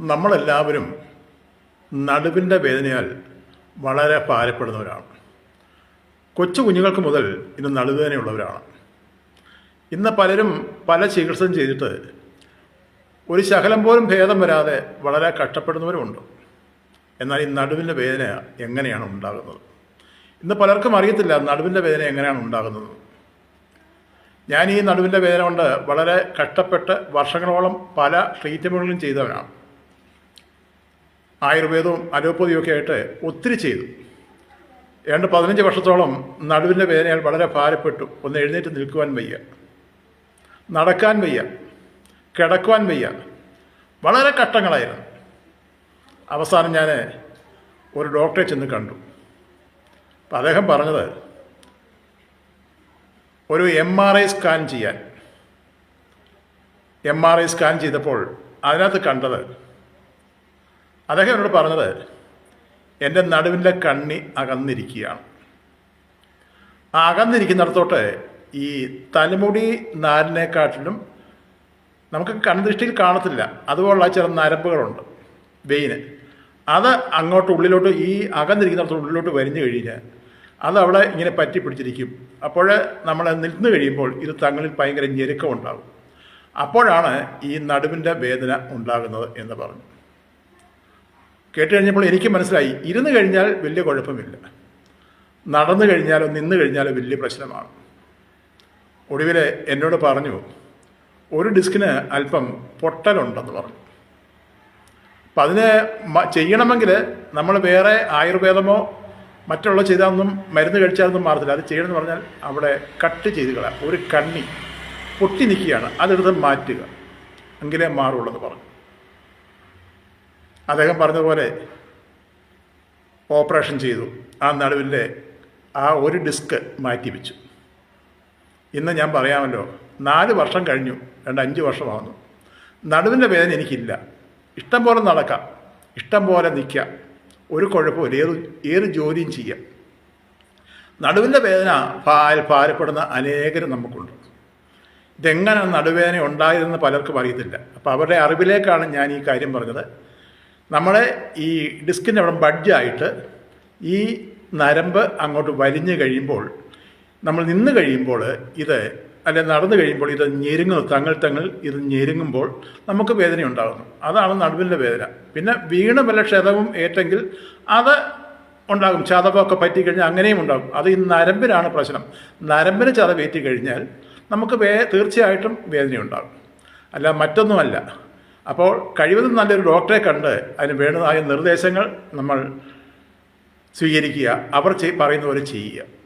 നമ്മളെല്ലാവരും നടുവിന്റെ വേദനയാൽ വളരെ ഭാരപ്പെടുന്നവരാണ്. കൊച്ചു കുഞ്ഞുങ്ങൾക്ക് മുതൽ ഇന്ന് നടുവേദനയുള്ളവരാണ്. ഇന്ന് പലരും പല ചികിത്സയും ചെയ്തിട്ട് ഒരു ശകലം പോലും ഭേദം വരാതെ വളരെ കഷ്ടപ്പെടുന്നവരുമുണ്ട്. എന്നാൽ ഈ നടുവിന്റെ വേദന എങ്ങനെയാണ് ഉണ്ടാകുന്നത്? ഇന്ന് പലർക്കും അറിയത്തില്ല നടുവിന്റെ വേദന എങ്ങനെയാണ് ഉണ്ടാകുന്നത്. ഞാൻ ഈ നടുവിന്റെ വേദന കൊണ്ട് വളരെ കഷ്ടപ്പെട്ട് വർഷങ്ങളോളം പല ട്രീറ്റ്മെന്റുകളും ചെയ്തവനാണ്. ആയുർവേദവും അലോപ്പതിയും ഒക്കെ ആയിട്ട് ഒത്തിരി ചെയ്തു. ഏതാണ്ട് പതിനഞ്ച് വർഷത്തോളം നടുവിന്റെ വേദനയാൽ വളരെ ഭാരപ്പെട്ടു. ഒന്ന് എഴുന്നേറ്റ് നിൽക്കുവാൻ വയ്യ. നടക്കാൻ വയ്യ. കിടക്കുവാൻ വയ്യ. വളരെ കഷ്ടങ്ങളായിരുന്നു. അവസാനം ഞാൻ ഒരു ഡോക്ടറെ ചെന്ന് കണ്ടു. അപ്പം അദ്ദേഹം പറഞ്ഞത് ഒരു എം ആർ ഐ സ്കാൻ ചെയ്യാൻ. എം ആർ ഐ സ്കാൻ ചെയ്തപ്പോൾ അതിനകത്ത് കണ്ടത് അദ്ദേഹം എന്നോട് പറഞ്ഞത് എന്റെ നടുവിന്റെ കണ്ണി അകന്നിരിക്കുകയാണ്. അകന്നിരിക്കുന്നിടത്തോട്ട് ഈ തലമുടി നാരിനെക്കാട്ടിലും നമുക്ക് കൺദൃഷ്ടിയിൽ കാണത്തില്ല. അതുപോലുള്ള ചില നരമ്പുകളുണ്ട് വെയിന്. അത് അങ്ങോട്ട് ഉള്ളിലോട്ട് ഈ അകന്നിരിക്കുന്നിടത്തോട്ട് ഉള്ളിലോട്ട് വരിഞ്ഞു കഴിഞ്ഞാൽ അത് അവിടെ ഇങ്ങനെ പറ്റി പിടിച്ചിരിക്കും. അപ്പോൾ നമ്മൾ നിന്ന് കഴിയുമ്പോൾ ഇത് തങ്ങളിൽ ഭയങ്കര ഞെരുക്കം ഉണ്ടാകും അപ്പോഴാണ് ഈ നടുവിന്റെ വേദന ഉണ്ടാകുന്നത് എന്ന് പറഞ്ഞു. കേട്ട് കഴിഞ്ഞപ്പോൾ എനിക്ക് മനസ്സിലായി ഇരുന്ന് കഴിഞ്ഞാൽ വലിയ കുഴപ്പമില്ല. നടന്നു കഴിഞ്ഞാലോ നിന്ന് കഴിഞ്ഞാലോ വലിയ പ്രശ്നമാണ്. ഒടുവിൽ എന്നോട് പറഞ്ഞു ഒരു ഡിസ്കിന് അല്പം പൊട്ടലുണ്ടെന്ന് പറഞ്ഞു. അപ്പം അതിന് ചെയ്യണമെങ്കിൽ നമ്മൾ വേറെ ആയുർവേദമോ മറ്റുള്ള ചെയ്താലൊന്നും മരുന്ന് കഴിച്ചാലൊന്നും മാറത്തില്ല. അത് ചെയ്യണമെന്ന് പറഞ്ഞാൽ അവിടെ കട്ട് ചെയ്ത് കളയാം. ഒരു കണ്ണി പൊട്ടി നിൽക്കുകയാണ്. അതെടുത്ത് മാറ്റുക. എങ്കിലേ മാറുള്ളൂ എന്ന് പറഞ്ഞു. അദ്ദേഹം പറഞ്ഞതുപോലെ ഓപ്പറേഷൻ ചെയ്തു. ആ നടുവിന്റെ ആ ഒരു ഡിസ്ക് മാറ്റി വെച്ചു. ഇന്ന് ഞാൻ പറയാമല്ലോ നാല് വർഷം കഴിഞ്ഞു രണ്ട് അഞ്ച് വർഷമാകുന്നു നടുവിന്റെ വേദന എനിക്കില്ല. ഇഷ്ടം പോലെ നടക്കാം ഇഷ്ടം പോലെ നിൽക്കാം. ഒരു കുഴപ്പമില്ല ഏത് ഏത് ജോലിയും ചെയ്യാം. നടുവിന്റെ വേദന ഭാ- ഭാരപ്പെടുന്ന അനേകരും നമുക്കുണ്ട്. ഇതെങ്ങനെ നടുവേദന ഉണ്ടായതെന്ന് പലർക്കും അറിയത്തില്ല. അപ്പോൾ അവരുടെ അറിവിലേക്കാണ് ഞാൻ ഈ കാര്യം പറഞ്ഞത്. നമ്മളെ ഈ ഡിസ്കിന്റെ അവിടെ ബഡ്ജായിട്ട് ഈ നരമ്പ് അങ്ങോട്ട് വലിഞ്ഞു കഴിയുമ്പോൾ നമ്മൾ നിന്ന് കഴിയുമ്പോൾ ഇത് അല്ലെ നടന്നു കഴിയുമ്പോൾ ഇത് ഞെരുങ്ങുന്നു തങ്ങൾ തങ്ങൾ ഇത് ഞെരുങ്ങുമ്പോൾ നമുക്ക് വേദന ഉണ്ടാകുന്നു. അതാണ് നടുവിന്റെ വേദന. പിന്നെ വീണ് വല്ല ക്ഷതവും ഏറ്റെങ്കിൽ അത് ഉണ്ടാകും. ചതവൊക്കെ പറ്റിക്കഴിഞ്ഞാൽ അങ്ങനെയും ഉണ്ടാകും. അത് ഈ നരമ്പിനാണ് പ്രശ്നം. നരമ്പിന് ചതവേറ്റി കഴിഞ്ഞാൽ നമുക്ക് വേ തീർച്ചയായിട്ടും വേദനയുണ്ടാകും. അല്ല മറ്റൊന്നുമല്ല. അപ്പോൾ കഴിവതും നല്ലൊരു ഡോക്ടറെ കണ്ട് അതിന് വേണ്ടതായ നിർദ്ദേശങ്ങൾ നമ്മൾ സ്വീകരിക്കുക. അവർ ചെയ്- പറയുന്ന പോലെ ചെയ്യുക.